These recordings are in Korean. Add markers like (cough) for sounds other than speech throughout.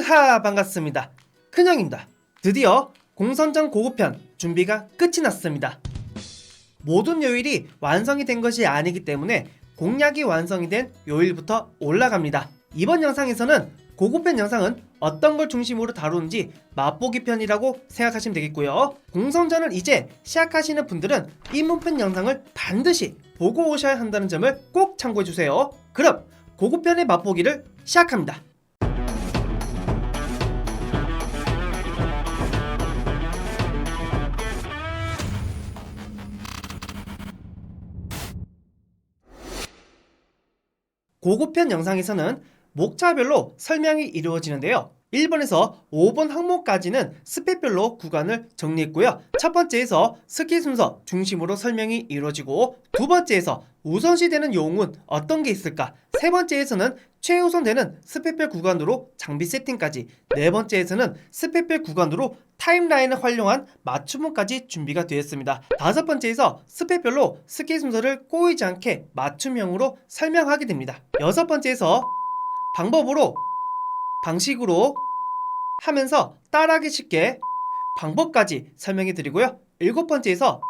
으하 반갑습니다. 큰형입니다. 드디어 공선전 고급편 준비가 끝이 났습니다. 모든 요일이 완성이 된 것이 아니기 때문에 공략이 완성이 된 요일부터 올라갑니다. 이번 영상에서는 고급편 영상은 어떤 걸 중심으로 다루는지 맛보기 편이라고 생각하시면 되겠고요. 공성전을 이제 시작하시는 분들은 입문편 영상을 반드시 보고 오셔야 한다는 점을 꼭 참고해 주세요. 그럼 고급편의 맛보기를 시작합니다. 고급편 영상에서는 목차별로 설명이 이루어지는데요. 1번에서 5번 항목까지는 스펙별로 구간을 정리했고요. 첫 번째에서 스킬 순서 중심으로 설명이 이루어지고 두 번째에서 우선시되는 용은 어떤 게 있을까? 세 번째에서는 최우선되는 스펙별 구간으로 장비 세팅까지 네 번째에서는 스펙별 구간으로 타임라인을 활용한 맞춤문까지 준비가 되었습니다. 다섯 번째에서 스펙별로 스킬 순서를 꼬이지 않게 맞춤형으로 설명하게 됩니다. 여섯 번째에서 방법으로 방식으로 하면서 따라하기 쉽게 방법까지 설명해 드리고요. 일곱 번째에서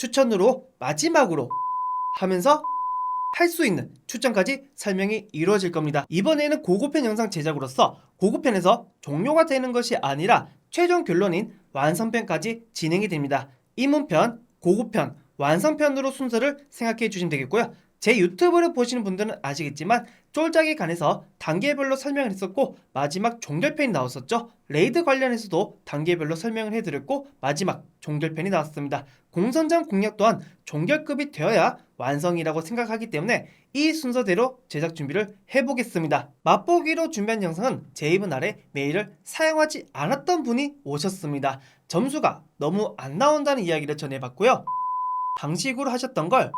추천으로 마지막으로 하면서 할 수 있는 추천까지 설명이 이루어질 겁니다. 이번에는 고급편 영상 제작으로서 고급편에서 종료가 되는 것이 아니라 최종 결론인 완성편까지 진행이 됩니다. 입문편, 고급편, 완성편으로 순서를 생각해 주시면 되겠고요. 제 유튜브를 보시는 분들은 아시겠지만 쫄짝에 관해서 단계별로 설명을 했었고 마지막 종결편이 나왔었죠. 레이드 관련해서도 단계별로 설명을 해드렸고 마지막 종결편이 나왔습니다. 공선장 공략 또한 종결급이 되어야 완성이라고 생각하기 때문에 이 순서대로 제작 준비를 해보겠습니다. 맛보기로 준비한 영상은 제 입은 아래 메일을 사용하지 않았던 분이 오셨습니다. 점수가 너무 안 나온다는 이야기를 전해봤고요. 방식으로 하셨던 걸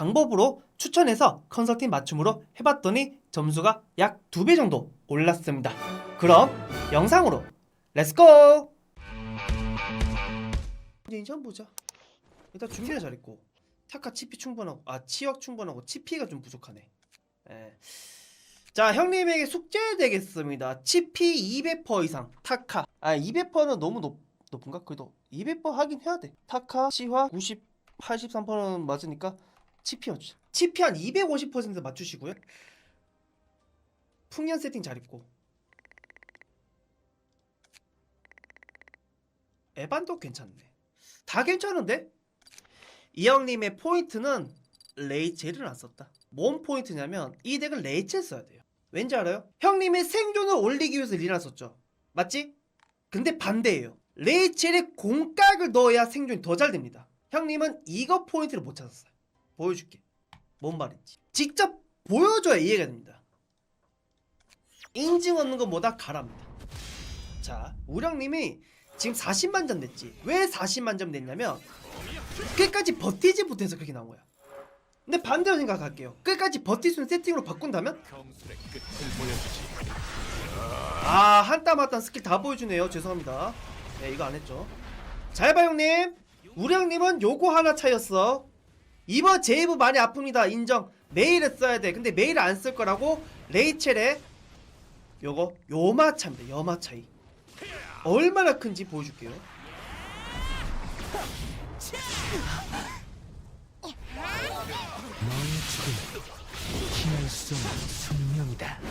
방법으로 추천해서 컨설팅 맞춤으로 해봤더니 점수가 약 두 배 정도 올랐습니다. 그럼 영상으로 렛츠고! 이제 인천 보자. 일단 준비를 잘했고 타카 치피 충분하고 아 치역 충분하고 치피가 좀 부족하네. 예. 자 형님에게 숙제 되겠습니다. 치피 200% 이상 타카 아 200%는 너무 높, 높은가? 그래도 200% 하긴 해야 돼. 타카 시화 90 83%는 맞으니까 치피 맞추자. 치피 한 250% 맞추시고요. 풍년 세팅 잘 입고. 에반도 괜찮네. 다 괜찮은데? 이 형님의 포인트는 레이첼을 안 썼다. 뭔 포인트냐면 이 덱은 레이첼 써야 돼요. 왠지 알아요? 형님의 생존을 올리기 위해서 리나 썼죠. 맞지? 근데 반대예요. 레이첼에 공각을 넣어야 생존이 더 잘 됩니다. 형님은 이거 포인트를 못 찾았어요. 보여줄게. 뭔 말인지. 직접 보여줘야 이해가 됩니다. 인증 얻는 것보다 가랍니다. 자, 우령님이 지금 40만 점 됐지. 왜 40만 점 됐냐면 끝까지 버티지 못해서 그렇게 나온 거야. 근데 반대로 생각할게요. 끝까지 버틸 수 있는 세팅으로 바꾼다면. 아, 한땀 한땀 스킬 다 보여주네요. 죄송합니다. 네, 이거 안 했죠. 잘 봐, 형님. 우리 형님은 요거 하나 차였어. 이번 제이브 많이 아픕니다. 인정. 메일을 써야 돼. 근데 메일 안쓸 거라고 레이첼의 요거 요마 차입니다. 요마 차이. 얼마나 큰지 보여줄게요.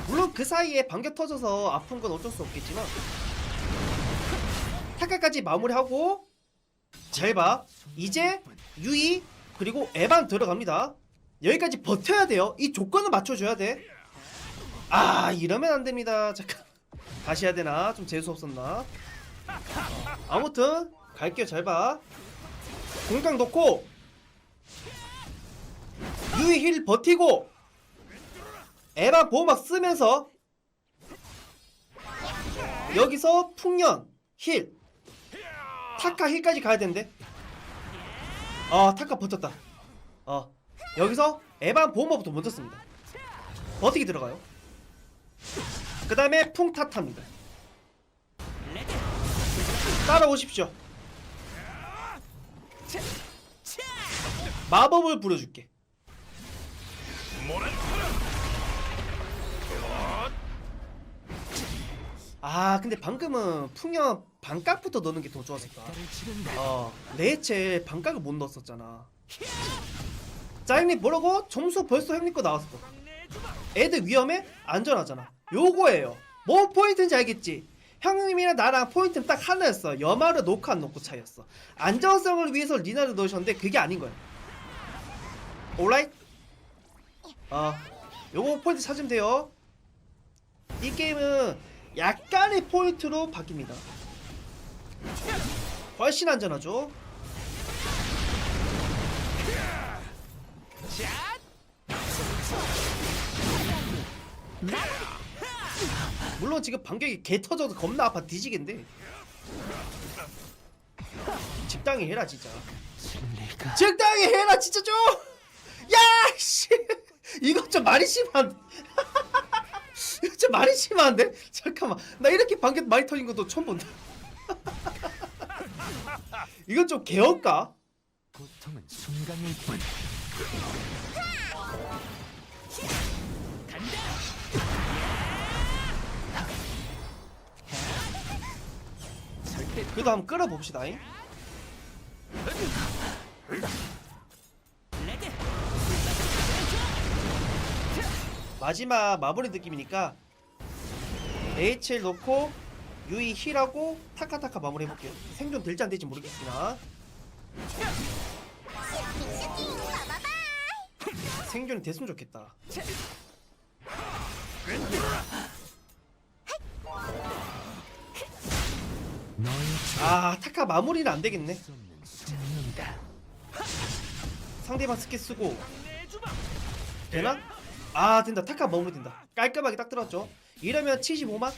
물론 그 사이에 반겨 터져서 아픈 건 어쩔 수 없겠지만 타카까지 마무리하고 잘 봐. 이제 유이 그리고 에반 들어갑니다. 여기까지 버텨야 돼요. 이 조건을 맞춰줘야 돼. 아 이러면 안 됩니다. 잠깐 다시 해야 되나? 좀 재수 없었나? 아무튼 갈게요. 잘 봐. 공강 넣고 유이 힐 버티고 에바 보호막 쓰면서 여기서 풍년 힐 타카 힐까지 가야 되는 데아 타카 버텼다. 어 여기서 에바 보호막부터 먼저 씁니다. 버티기 들어가요? 그 다음에 풍타타입니다. 따라오십시오. 마법을 부려줄게. 아 근데 방금은 풍년 반각부터 넣는 게 더 좋았을까. 어 레이첼 반각을 못 넣었었잖아 자 형님 뭐라고? 점수 벌써 형님 거 나왔어 애들 위험해? 안전하잖아 요거예요 뭐 포인트인지 알겠지? 형님이랑 나랑 포인트는 딱 하나였어 놓고 안 놓고 차이였어 안정성을 위해서 리나를 넣으셨는데 그게 아닌 거야 올라이? 어 요거 포인트 찾으면 돼요 이 게임은 약간의 포인트로 바뀝니다 훨씬 안전하죠 물론 지금 반격이 개 터져서 겁나 아파 뒤지겠는데 적당히 해라 진짜 적당히 해라 진짜 좀! 야! 씨! 이거 좀 많이 심한데 (laughs) 이거 좀 많이 심한데? 잠깐만 나 이렇게 반격 많이 터진 것도 처음 본다 (laughs) 이건 좀 개업가? 고통은 순간일 뿐. 그래도 한번 끌어봅시다잉 마지막 마무리 느낌이니까 HL 넣고 유이 힐하고 타카타카 마무리 해볼게요. 생존 될지 안 될지 모르겠으나 생존이 됐으면 좋겠다. 아 타카 마무리는 안 되겠네. 수 없는 숙명이다. 상대방 스킬 쓰고. 되나? 아 된다. 타카 마무리 된다. 깔끔하게 딱 들었죠. 이러면 75만?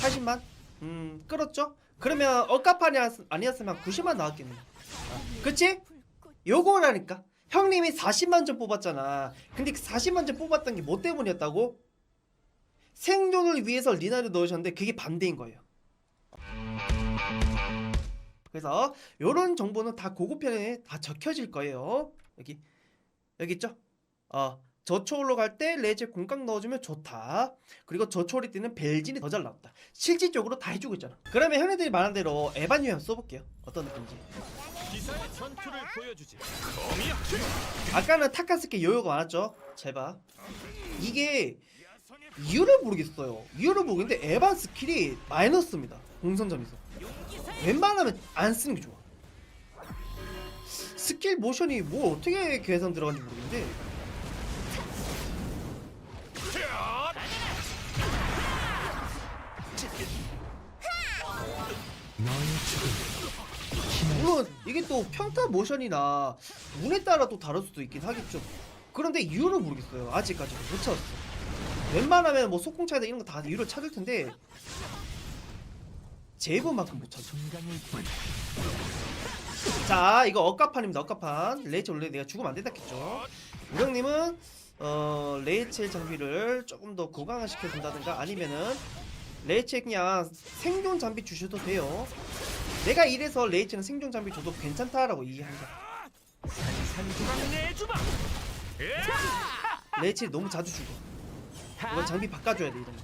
80만? 음 끌었죠? 그러면 억가판이 아니었으면 90만 나왔겠네 아, 그치? 요거라니까 형님이 40만 점 뽑았잖아 근데 그 40만 점 뽑았던 게 뭐 때문이었다고? 생존을 위해서 리나를 넣으셨는데 그게 반대인 거예요 그래서 요런 정보는 다 고급편에 다 적혀질 거예요. 여기 여기 있죠? 어 저초로 갈 때 레제 공각 넣어주면 좋다. 그리고 저초리 때는 벨진이 더 잘 나왔다. 실질적으로 다 해주고 있잖아. 그러면 형님들이 말한 대로 에반 유형 써볼게요. 어떤 느낌인지. 기사의 전투를 보여주지. 아까는 타카스키 요요가 많았죠? 제발. 이게 이유를 모르겠어요. 이유를 모르겠는데 에반 스킬이 마이너스입니다. 공선점에서. 웬만하면 안 쓰는 게 좋아. 스킬 모션이 뭐 어떻게 계산 들어간지 모르겠는데 물론 이게 또 평타 모션이나 운에 따라 또 다를 수도 있긴 하겠죠. 그런데 이유를 모르겠어요. 아직까지 못 찾았어. 웬만하면 뭐 속공 차이다 이런 거 다 이유를 찾을 텐데 제이브만큼 못 찾아. 자 이거 억가판입니다 억가판 레이첼 원래 내가 죽으면 안 된다 했죠 우령님은 어 레이첼 장비를 조금 더 고강화 시켜 준다든가 아니면은 레이첼 그냥 생존 장비 주셔도 돼요 내가 이래서 레이첼은 생존 장비 줘도 괜찮다라고 내주마. 레이첼 너무 자주 죽어 이거 장비 바꿔줘야 돼 이러면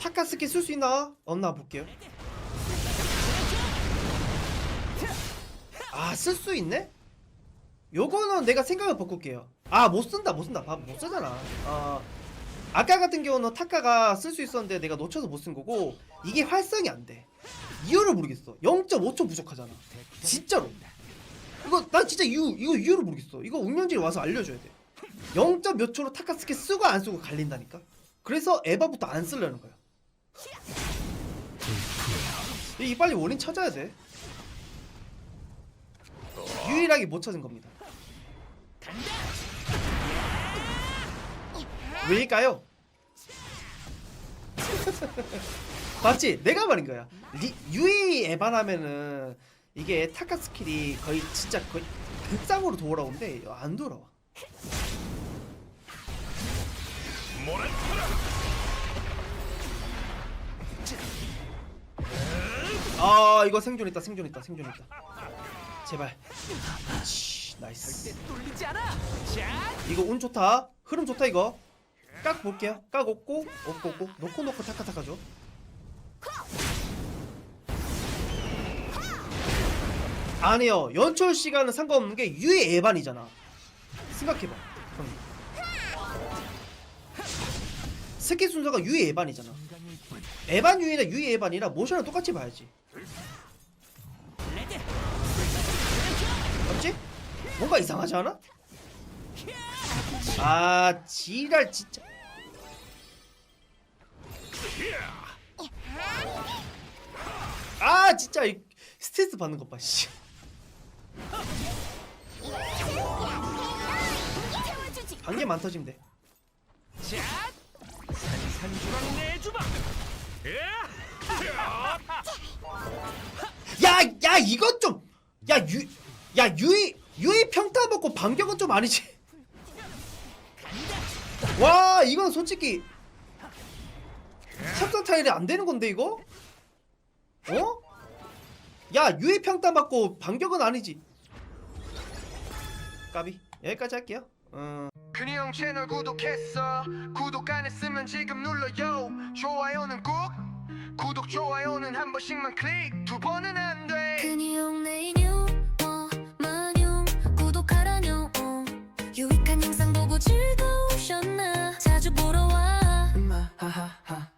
타카스키 쓸 수 있나? 없나 볼게요 아 쓸 수 있네? 요거는 내가 생각을 바꿀게요. 아 못쓴다 못쓴다. 아, 못 쓰잖아. 어, 아까 같은 경우는 타카가 쓸 수 있었는데 내가 놓쳐서 못 쓴 거고 이게 활성이 안돼. 이유를 모르겠어. 0.5초 부족하잖아. 진짜로. 이거 난 진짜 이유 이거 이유를 모르겠어. 이거 운영진이 와서 알려줘야 돼. 0. 몇 초로 타카 스킬 쓰고 안 쓰고 갈린다니까? 그래서 에바부터 안 쓰려는 거야. 이 빨리 원인 찾아야 돼 유일하게 못 찾은 겁니다 왜일까요? (laughs) 맞지? 내가 말인 거야. 리, 유이 에반하면은 이게 타카 스킬이 거의 진짜 거의 극상으로 돌아오는데 안 돌아와. 아 이거 생존 있다 생존 있다 생존 있다 제발. 치, 나이스. 뚫리지 않아. 자, 이거 운 좋다. 흐름 좋다 이거. 깍 볼게요. 깍 없고 없고 없고. 놓고 놓고 타카타카죠. 아니요. 연출 시간은 상관없는 게 유의 에반이잖아. 생각해봐. 형님 스킬 순서가 유의 뿐 에반 유이나 유의 에반이라 모션을 똑같이 봐야지 뭔가 이상하지 않아? 아 지랄 진짜 아 진짜 이 스트레스 받는 것봐 씨. 반개만 터지면 돼 자, 산산조각 내주마. 야, 야, 야, 이것 좀, 야, 유, 야, 유이, 유이 평타 먹고 반격은 좀 아니지. 와, 이건 솔직히 협상 타일이 안 되는 건데 이거? 어? 야, 유이 평타 맞고 반격은 아니지. 까비 여기까지 할게요. 어. 큰형 채널 구독했어 구독 안 했으면 지금 눌러요 좋아요는 꼭 구독 좋아요는 한 번씩만 클릭 두 번은 보고 즐거우셨나? 자주 보러 와. 하하하.